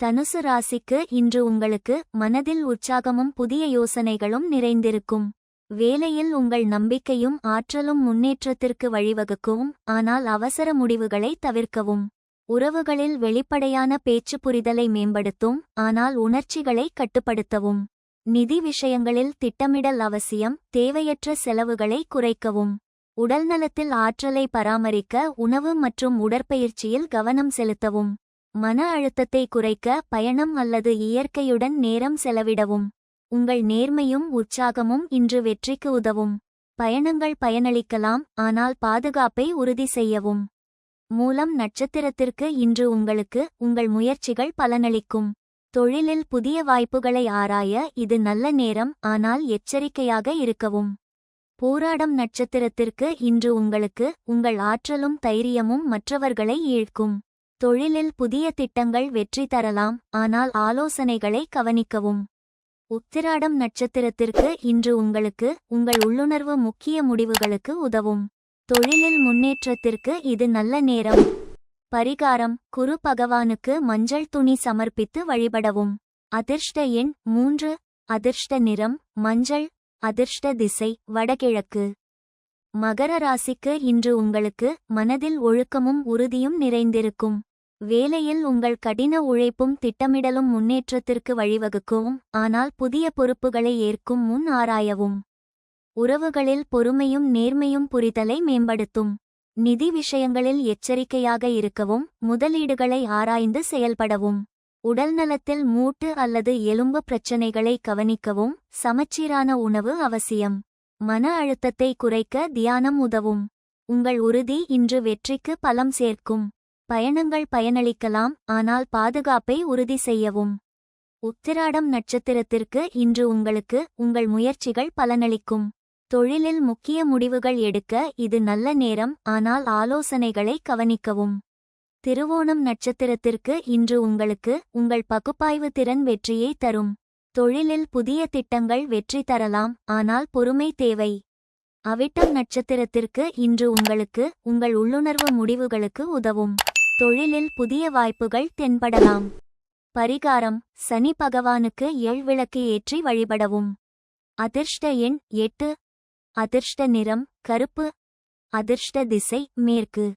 தனுசு ராசிக்கு இன்று உங்களுக்கு மனதில் உற்சாகமும் புதிய யோசனைகளும் நிறைந்திருக்கும். வேலையில் உங்கள் நம்பிக்கையும் ஆற்றலும் முன்னேற்றத்திற்கு வழிவகுக்கும் ஆனால் அவசர முடிவுகளை தவிர்க்கவும். உறவுகளில் வெளிப்படையான பேச்சு புரிதலை மேம்படுத்தும் ஆனால் உணர்ச்சிகளை கட்டுப்படுத்தவும். நிதி விஷயங்களில் திட்டமிடல் அவசியம் தேவையற்ற செலவுகளை குறைக்கவும். உடல்நலத்தில் ஆற்றலை பராமரிக்க உணவு மற்றும் உடற்பயிற்சியில் கவனம் செலுத்தவும். மன அழுத்தத்தை குறைக்க பயணம் அல்லது இயற்கையுடன் நேரம் செலவிடவும். உங்கள் நேர்மையும் உற்சாகமும் இன்று வெற்றிக்கு உதவும். பயணங்கள் பயனளிக்கலாம் ஆனால் பாதுகாப்பை உறுதி செய்யவும். மூலம் நட்சத்திரத்திற்கு இன்று உங்களுக்கு உங்கள் முயற்சிகள் பலனளிக்கும். தொழிலில் புதிய வாய்ப்புகளை ஆராய இது நல்ல நேரம் ஆனால் எச்சரிக்கையாக இருக்கவும். போராடம் நட்சத்திரத்திற்கு இன்று உங்களுக்கு உங்கள் ஆற்றலும் தைரியமும் மற்றவர்களை ஈழ்க்கும் தொழிலில் புதிய திட்டங்கள் வெற்றி தரலாம் ஆனால் ஆலோசனைகளை கவனிக்கவும். உத்திராடம் நட்சத்திரத்திற்கு இன்று உங்களுக்கு உங்கள் உள்ளுணர்வு முக்கிய முடிவுகளுக்கு உதவும். தொழிலில் முன்னேற்றத்திற்கு இது நல்ல நேரம். பரிகாரம் குரு பகவானுக்கு மஞ்சள் துணி சமர்ப்பித்து வழிபடவும். அதிர்ஷ்ட எண் மூன்று அதிர்ஷ்ட நிறம் மஞ்சள் அதிர்ஷ்ட திசை வடகிழக்கு. மகர ராசிக்கு இன்று உங்களுக்கு மனதில் ஒழுக்கமும் உறுதியும் நிறைந்திருக்கும். வேலையில் உங்கள் கடின உழைப்பும் திட்டமிடலும் முன்னேற்றத்திற்கு வழிவகுக்கும் ஆனால் புதிய பொறுப்புகளை ஏற்கும் முன் ஆராயவும். உறவுகளில் பொறுமையும் நேர்மையும் புரிதலை மேம்படுத்தும். நிதி விஷயங்களில் எச்சரிக்கையாக இருக்கவும் முதலீடுகளை ஆராய்ந்து செயல்படவும். உடல்நலத்தில் மூட்டு அல்லது எலும்பு பிரச்சினைகளை கவனிக்கவும் சமச்சீரான உணவு அவசியம். மன அழுத்தத்தை குறைக்க தியானம் உதவும். உங்கள் உறுதி இன்று வெற்றிக்கு பலம் சேர்க்கும். பயணங்கள் பயனளிக்கலாம் ஆனால் பாதுகாப்பை உறுதி செய்யவும். உத்திராடம் நட்சத்திரத்திற்கு இன்று உங்களுக்கு உங்கள் முயற்சிகள் பலனளிக்கும். தொழிலில் முக்கிய முடிவுகள் எடுக்க இது நல்ல நேரம் ஆனால் ஆலோசனைகளை கவனிக்கவும். திருவோணம் நட்சத்திரத்திற்கு இன்று உங்களுக்கு உங்கள் பகுப்பாய்வு திறன் வெற்றியை தரும். தொழிலில் புதிய திட்டங்கள் வெற்றி தரலாம் ஆனால் பொறுமை தேவை. அவிட்டம் நட்சத்திரத்திற்கு இன்று உங்களுக்கு உங்கள் உள்ளுணர்வு முடிவுகளுக்கு உதவும். தொழிலில் புதிய வாய்ப்புகள் தென்படலாம். பரிகாரம் சனி பகவானுக்கு ஏழ் விளக்கு ஏற்றி வழிபடவும். அதிர்ஷ்ட எண் எட்டு. அதிர்ஷ்ட நிறம் கருப்பு. அதிர்ஷ்ட திசை மேற்கு.